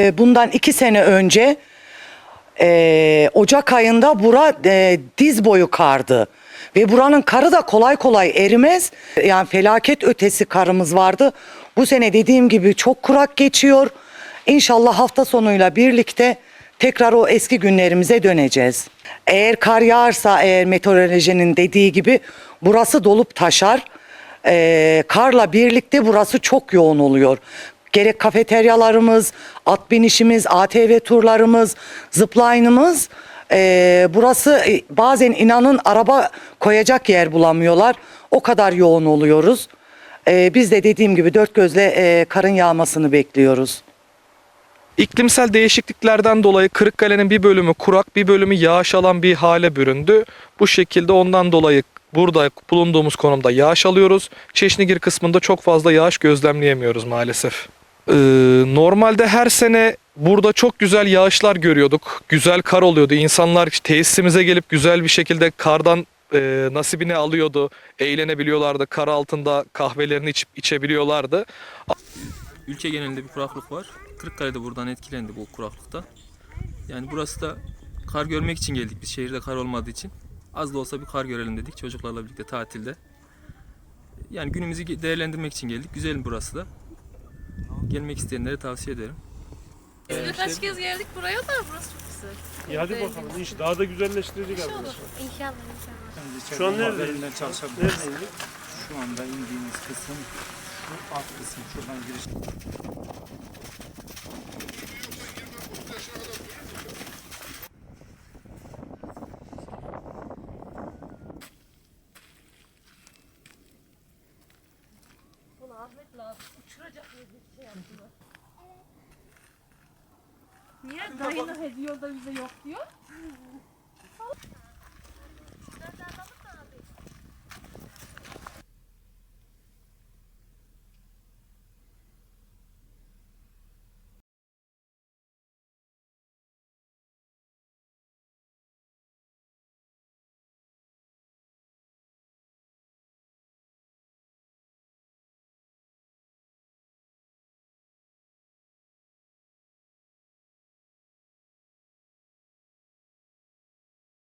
E, Bundan iki sene önce e, Ocak ayında bura e, diz boyu kardı. Ve buranın karı da kolay kolay erimez. Yani felaket ötesi karımız vardı. Bu sene dediğim gibi çok kurak geçiyor. İnşallah hafta sonuyla birlikte tekrar o eski günlerimize döneceğiz. Eğer kar yağarsa eğer meteorolojinin dediği gibi burası dolup taşar. Ee, karla birlikte burası çok yoğun oluyor. Gerek kafeteryalarımız, at binişimiz, ATV turlarımız, zipline'ımız. ee, burası e, bazen inanın araba koyacak yer bulamıyorlar. O kadar yoğun oluyoruz. Ee, biz de dediğim gibi dört gözle e, karın yağmasını bekliyoruz. İklimsel değişikliklerden dolayı Kırıkkale'nin bir bölümü kurak, bir bölümü yağış alan bir hale büründü. Bu şekilde ondan dolayı burada bulunduğumuz konumda yağış alıyoruz. Çeşnigir kısmında çok fazla yağış gözlemleyemiyoruz maalesef. Ee, normalde her sene burada çok güzel yağışlar görüyorduk. Güzel kar oluyordu. İnsanlar tesisimize gelip güzel bir şekilde kardan e, nasibini alıyordu. Eğlenebiliyorlardı. Kar altında kahvelerini içip içebiliyorlardı. Ülke genelinde bir kuraklık var. Kırıkkale de buradan etkilendi bu kuraklıkta. Yani burası da kar görmek için geldik biz şehirde kar olmadığı için. Az da olsa bir kar görelim dedik çocuklarla birlikte tatilde. Yani günümüzü değerlendirmek için geldik. Güzel burası da. Gelmek isteyenlere tavsiye ederim. Biz birkaç kez geldik buraya da burası çok güzel. İyi hadi bakalım. İş daha da güzelleştirecek İnşallah. arkadaşlar. İnşallah inşallah. Şu an neredeyiz? çalışabiliriz. Şu anda indiğimiz kısım bu alt kısım şuradan giriş. Niye? Dayının hediye yolda bize yok diyor.